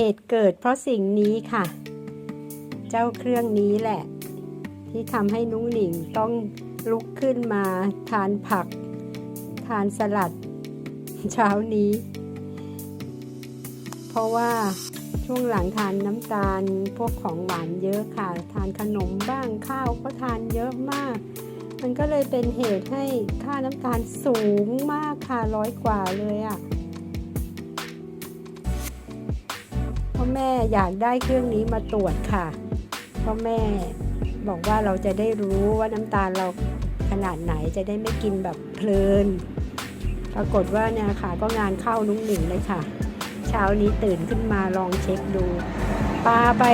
เหตุเกิดเพราะสิ่งนี้ค่ะ เจ้าเครื่องนี้แหละ ที่ทำให้นุ้งหนิงต้องลุกขึ้นมาทานผัก ทานสลัด เช้านี้ เพราะว่าช่วงหลังทานน้ำตาลพวกของหวานเยอะค่ะ ทานขนมบ้างข้าวก็ทานเยอะมาก มันก็เลยเป็นเหตุให้ค่าน้ำตาลสูงมากค่ะร้อยกว่าเลยอะ่ะ แม่อยากได้เครื่องนี้มาตรวจค่ะ เพราะแม่บอกว่าเราจะได้รู้ว่าน้ำตาลเราขนาดไหนจะได้ไม่กินแบบเพลิน ปรากฏว่าเนี่ยค่ะก็งานเข้านุ้งหนิงเลยค่ะ เช้านี้ตื่นขึ้นมาลองเช็คดูปลาไป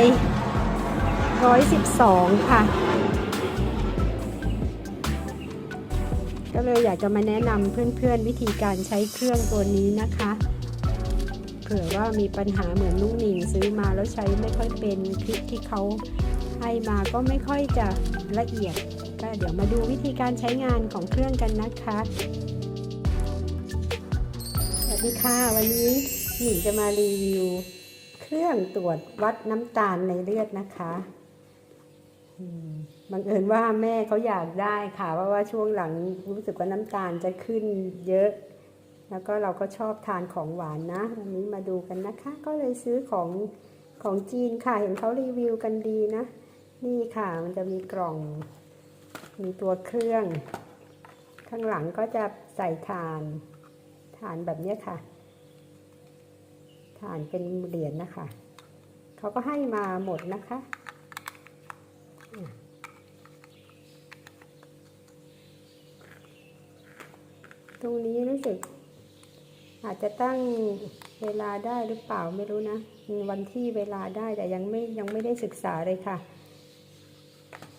112 ค่ะ ก็เลยอยากจะมาแนะนำเพื่อนๆวิธีการใช้เครื่องตัวนี้นะคะ เผื่อว่ามีปัญหาเหมือนนุ่งหนิงซื้อมาแล้วใช้ไม่ค่อยเป็นคลิปที่เขาให้มาก็ไม่ค่อยจะละเอียด ก็เดี๋ยวมาดูวิธีการใช้งานของเครื่องกันนะคะสวัสดีค่ะวันนี้หนิงจะมารีวิว เครื่องตรวจวัดน้ำตาลในเลือดนะคะบังเอิญว่าแม่เขาอยากได้ค่ะ เพราะว่าช่วงหลังรู้สึกว่าน้ำตาลจะขึ้นเยอะ แล้วก็เราก็ชอบทานของหวานนะ วันนี้มาดูกันนะคะ ก็เลยซื้อของของจีนค่ะ เห็นเขารีวิวกันดีนะ นี่ค่ะ มันจะมีกล่อง มีตัวเครื่อง ข้างหลังก็จะใส่ถ่านถ่านแบบนี้ค่ะถ่านเป็นเหรียญนะคะ เขาก็ให้มาหมดนะคะอะตรงนี้รู้สึก อาจจะตั้งเวลาได้หรือเปล่าไม่รู้นะวันที่เวลาได้แต่ยังไม่ยังไม่ได้ศึกษาเลยค่ะ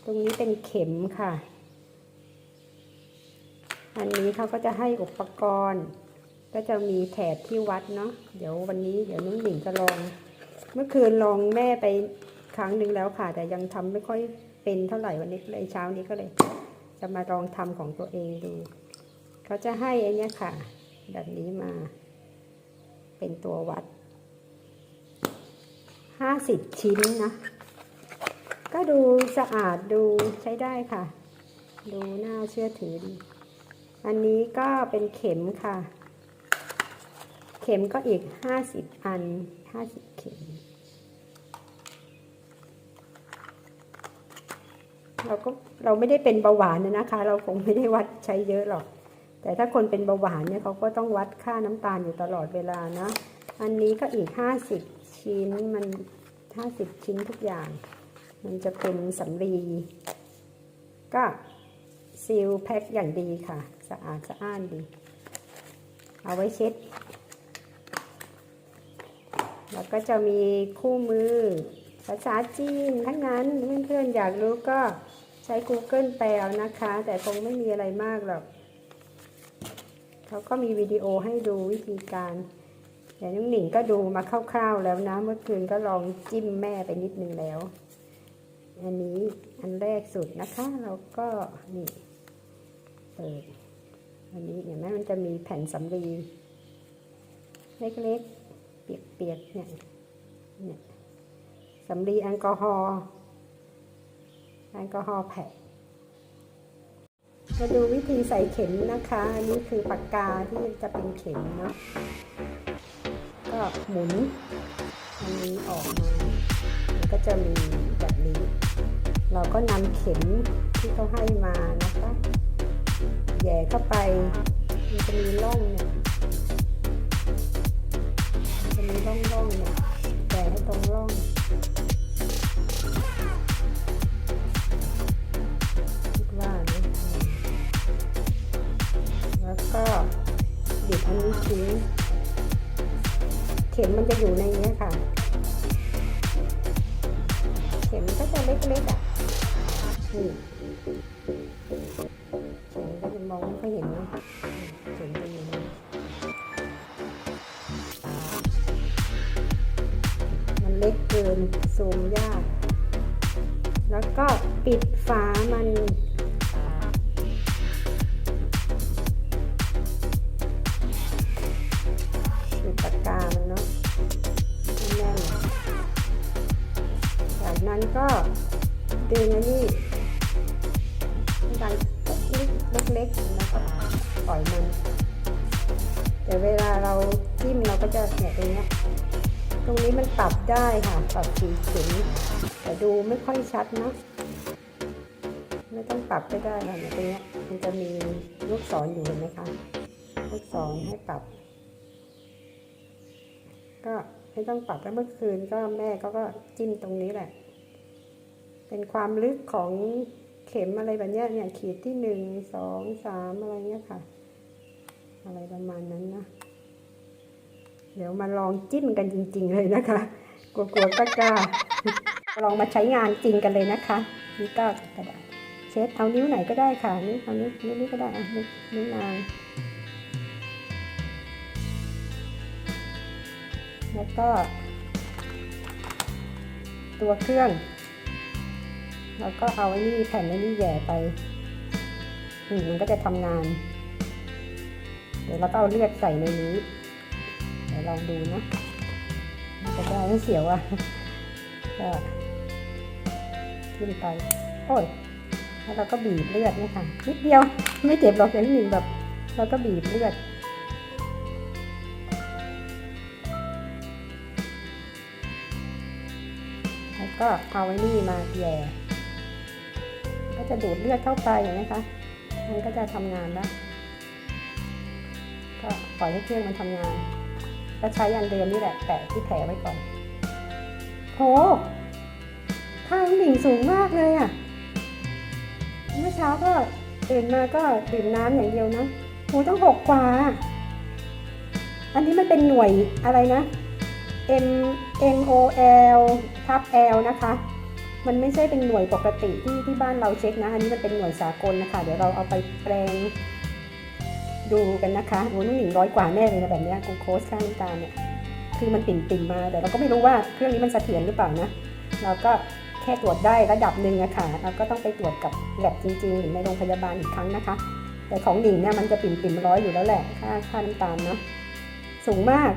ตรงนี้เป็นเข็มค่ะ อันนี้เขาก็จะให้อุปกรณ์ ก็จะมีแถบที่วัดเนาะเดี๋ยววันนี้เดี๋ยวนุ่งหนิงจะลอง เมื่อคืนลองแม่ไปครั้งหนึ่งแล้วค่ะ แต่ยังทำไม่ค่อยเป็นเท่าไหร่วันนี้เลยเช้านี้ก็เลย จะมาลองทำของตัวเองดู เขาจะให้อันเนี้ยค่ะ แบบนี้มา เป็นตัววัดห้าสิบชิ้นนะ ก็ดูสะอาดดูใช้ได้ค่ะ ดูน่าเชื่อถือดี อันนี้ก็เป็นเข็มค่ะ เข็มก็อีกห้าสิบอันห้าสิบเข็ม เราก็เราไม่ได้เป็นเบาหวานนะคะ เราคงไม่ได้วัดใช้เยอะหรอก แต่ถ้าคนเป็นเบาหวานเนี่ยเขาก็ต้องวัดค่าน้ำตาลอยู่ตลอดเวลานะ อันนี้ก็อีกห้าสิบชิ้นมันห้าสิบชิ้นทุกอย่าง มันจะเป็นสำลีก็ซีลแพ็คอย่างดีค่ะ สะอาดสะอ้านดี เอาไว้เช็ด แล้วก็จะมีคู่มือ ภาษาจีนทั้งนั้นเพื่อนๆ อยากรู้ก็ใช้ Google แปลนะคะ แต่คงไม่มีอะไรมากหรอก เขาก็มีวิดีโอให้ดูวิธีการแต่น้องหนิงก็ดูมาคร่าวๆแล้วนะ เมื่อคืนก็ลองจิ้มแม่ไปนิดนึงแล้ว อันนี้อันแรกสุดนะคะเราก็นี่เปิดอันนี้เห็นไหมมันจะมีแผ่นสำลีเล็กๆ เปียกๆเนี่ยเนี่ยสำลีแอลกอฮอล์แอลกอฮอล์แผ่น มาดูวิธีใส่เข็มนะคะ อันนี้คือปากกาที่จะเป็นเข็มเนาะ ก็หมุนอันนี้ออกมามันก็จะมีแบบนี้ เราก็นำเข็มที่เขาให้มานะคะแย่เข้าไปมันจะมีร่องเนี่ยจะมีร่องร่องๆเนี่ยแย่ให้ตรงร่อง แล้วก็บิดอันนี้ทิ้งเข็มมันจะอยู่ในนี้ค่ะ เข็มก็จะเล็กๆอะนี่เข็มก็จะมองไม่ค่อยเห็นเข็มจะอยู่ในนี้มันเล็กเกินซูมยาก แล้วก็ปิดฝามันปิดปามัน ก็ดึงอันนี้ดังเล็กๆแล้วก็ปล่อยมัน แต่เวลาเราจิ้มเราก็จะเนี่ยตรงนี้ตรงนี้มันปรับได้ค่ะ ปรับสีเข็มแต่ดูไม่ค่อยชัดนะไม่ต้องปรับก็ได้ค่ะตรงนี้มันจะมีลูกศรอยู่เห็นไหมคะลูกศรให้ปรับ ก็ไม่ต้องปรับแล้วเมื่อคืนก็แม่เขาก็จิ้มตรงนี้แหละ เป็นความลึกของเข็มอะไรแบบนี้เนี่ยขีดที่หนึ่งสองสามอะไรเงี้ยค่ะ อะไรประมาณนั้นนะ เดี๋ยวมาลองจิ้มกันจริง ๆ เลยนะคะ กลัวๆก็กล้าลองมาใช้งานจริงกันเลยนะคะนี่ก็กระดาษเช็ดเอานิ้วไหนก็ได้ค่ะนิ้วเอานิ้วนิ้วนี้ก็ได้อะนิ้วนางแล้วก็ ตัวเครื่อง แล้วก็เอาไอ้นี่แผ่นไอ้นี่แย่ไปอืมมันก็จะทำงาน เดี๋ยวเราก็เอาเลือดใส่ในนี้ เดี๋ยวลองดูนะจะได้ไม่เสียวอะก็ขึ้นไปโอ้ยแล้วเราก็บีบเลือดเนี่ยค่ะนิดเดียวไม่เจ็บหรอกแต่นิดนึงแบบเราก็บีบเลือดแล้วก็เอาไว้นี่มาแย่ จะดูดเลือดเข้าไปอย่างนี้ค่ะมันก็จะทำงานแล้ว ก็ปล่อยให้เครื่องมันทำงาน ก็ใช้อันเดิมนี่แหละแปะที่แผลไว้ก่อน โหค่าน้ำดิ่งสูงมากเลยอะ เมื่อเช้าก็ตื่นมาก็ดื่มน้ำอย่างเดียวนะโหต้องหกกว่า อันนี้มันเป็นหน่วยอะไรนะ M M O L ทับ L นะคะ มันไม่ใช่เป็นหน่วยปกติที่ที่บ้านเราเช็คนะ อันนี้มันเป็นหน่วยสากลนะคะ เดี๋ยวเราเอาไปแปลงดูกันนะคะโอ้นุ่งหนิงร้อยกว่าแน่เลยนะแบบนี้กลูโคสค่าน้ำตาลเนี่ย คือมันติ่มติ่มๆมา แต่เราก็ไม่รู้ว่าเครื่องนี้มันเสถียรหรือเปล่านะ เราก็แค่ตรวจได้ระดับหนึ่งอะค่ะเราก็ต้องไปตรวจกับแลบจริงๆ หรือในโรงพยาบาลอีกครั้งนะคะ แต่ของหนิงเนี่ยมันจะปิ่มปิ่มๆร้อยอยู่แล้วแหละ ค่าค่าน้ำตาลเนาะ สูงมาก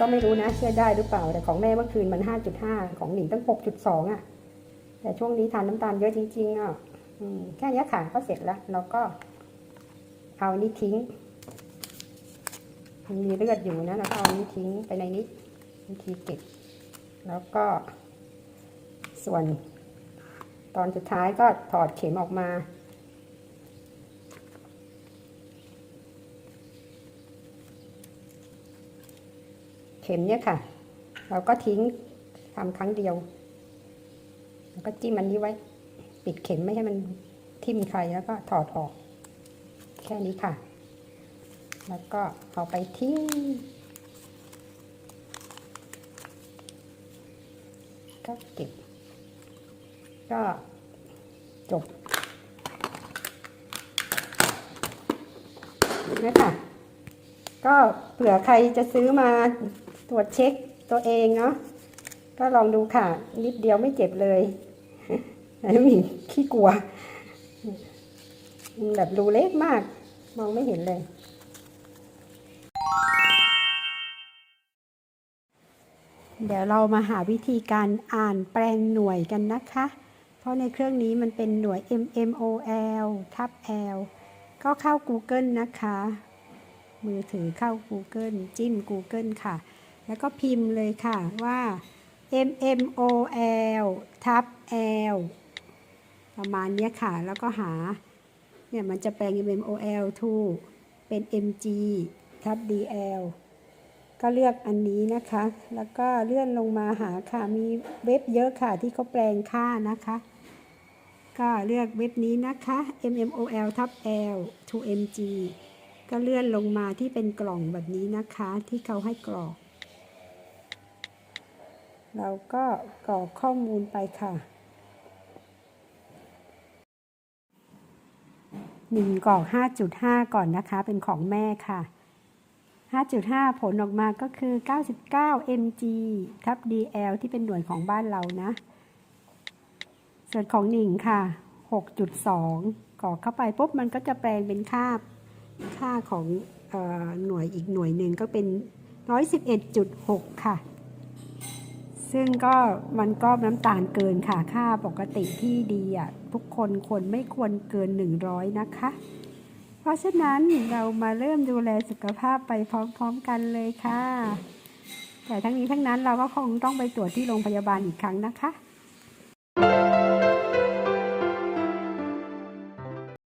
ก็ไม่รู้นะเชื่อได้หรือเปล่า แต่ของแม่เมื่อคืนมัน 5.5 ของหนิงตั้ง 6.2อะแต่ช่วงนี้ทานน้ำตาลเยอะจริง ๆอะแค่นี้ค่ะก็เสร็จแล้ว เราก็เอานี้ทิ้งมันมีเลือดอยู่นะแล้วก็เอานี้ทิ้งไปในนี้วิธีเก็บ แล้วก็ ส่วนตอนสุดท้ายก็ถอดเข็มออกมา เข็มเนี่ยค่ะ เราก็ทิ้งทำครั้งเดียว แล้วก็จิ้มอันนี้ไว้ ปิดเข็มไม่ให้มันทิ่มใครแล้วก็ถอดออก แค่นี้ค่ะ แล้วก็เอาไปทิ้งก็เก็บ ก็จบนี่ค่ะก็เผื่อใครจะซื้อมา ตรวจเช็คตัวเองเนาะก็ลองดูค่ะ นิดเดียวไม่เจ็บเลยอันนี้มีขี้กลัว แบบรูเล็กมาก มองไม่เห็นเลย เดี๋ยวเรามาหาวิธีการอ่านแปลงหน่วยกันนะคะ เพราะในเครื่องนี้มันเป็นหน่วย mmol ทับ l ก็เข้า Google นะคะ มือถือเข้า Google จิ้ม Google ค่ะ แล้วก็พิมพ์เลยค่ะว่า mmol ทับ l ประมาณนี้ค่ะ แล้วก็หา เนี่ยมันจะแปลง mmol to เป็น mg ทับ dl ก็เลือกอันนี้นะคะ แล้วก็เลื่อนลงมาหาค่ะ มีเว็บเยอะค่ะที่เขาแปลงค่านะคะ ก็เลือกเว็บนี้นะคะ mmol ทับ l to mg ก็เลื่อนลงมาที่เป็นกล่องแบบนี้นะคะ ที่เขาให้กรอก เราก็กรอกข้อมูลไปค่ะหนึ่งกรอก 5.5 ก่อนนะคะ เป็นของแม่ค่ะ 5.5 ผลออกมาก็คือ 99 mg ทับ dl ที่เป็นหน่วยของบ้านเรานะ ส่วนของหนิงค่ะ 6.2 กรอกเข้าไปปุ๊บมันก็จะแปลงเป็นค่า ค่าของเออหน่วยอีกหน่วยหนึ่งก็เป็น 111.6 ค่ะ ซึ่งก็มันก็น้ำตาลเกินค่ะค่าปกติที่ดีอะทุกคนควรไม่ควรเกิน 100 นะคะ เพราะฉะนั้นเรามาเริ่มดูแลสุขภาพไปพร้อมๆกันเลยค่ะ แต่ทั้งนี้ทั้งนั้นเราก็คงต้องไปตรวจที่โรงพยาบาลอีกครั้งนะคะ